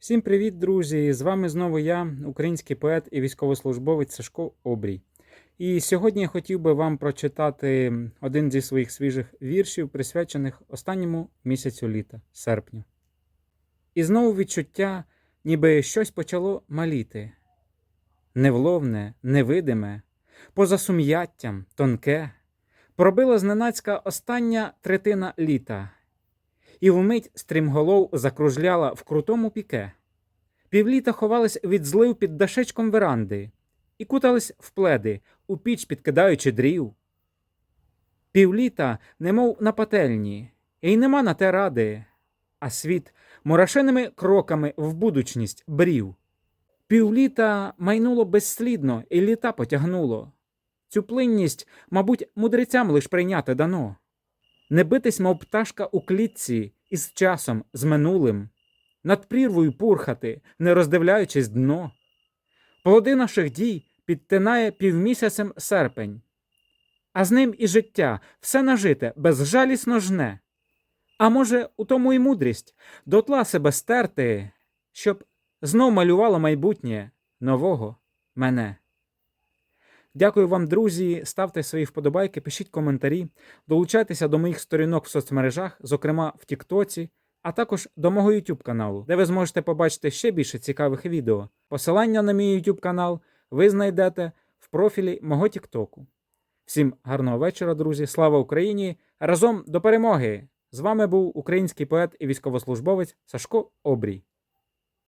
Всім привіт, друзі! З вами знову я, український поет і військовослужбовець Сашко Обрій. І сьогодні я хотів би вам прочитати один зі своїх свіжих віршів, присвячених останньому місяцю літа, серпню. І знову відчуття, ніби щось почало маліти. Невловне, невидиме, поза сум'яттям, тонке, пробила зненацька остання третина літа, і вмить стрімголов закружляла в крутому піке. Півліта ховались від злив під дашечком веранди і кутались в пледи, у піч підкидаючи дрів. Півліта, немов на пательні, і нема на те ради, а світ мурашиними кроками в будучність брів. Півліта майнуло безслідно, і літа потягнуло. Цю плинність, мабуть, мудрецям лиш прийняти дано. Не битись, мов пташка у клітці, із часом, з минулим, над прірвою пурхати, не роздивляючись дно. Плоди наших дій підтинає півмісяцем серпень, а з ним і життя, все нажите, безжалісно жне. А може, у тому і мудрість дотла себе стерти, щоб знов малювало майбутнє нового мене. Дякую вам, друзі. Ставте свої вподобайки, пишіть коментарі, долучайтеся до моїх сторінок в соцмережах, зокрема в Тіктоці, а також до мого YouTube каналу, де ви зможете побачити ще більше цікавих відео. Посилання на мій YouTube канал ви знайдете в профілі мого Тіктоку. Всім гарного вечора, друзі! Слава Україні! Разом до перемоги! З вами був український поет і військовослужбовець Сашко Обрій.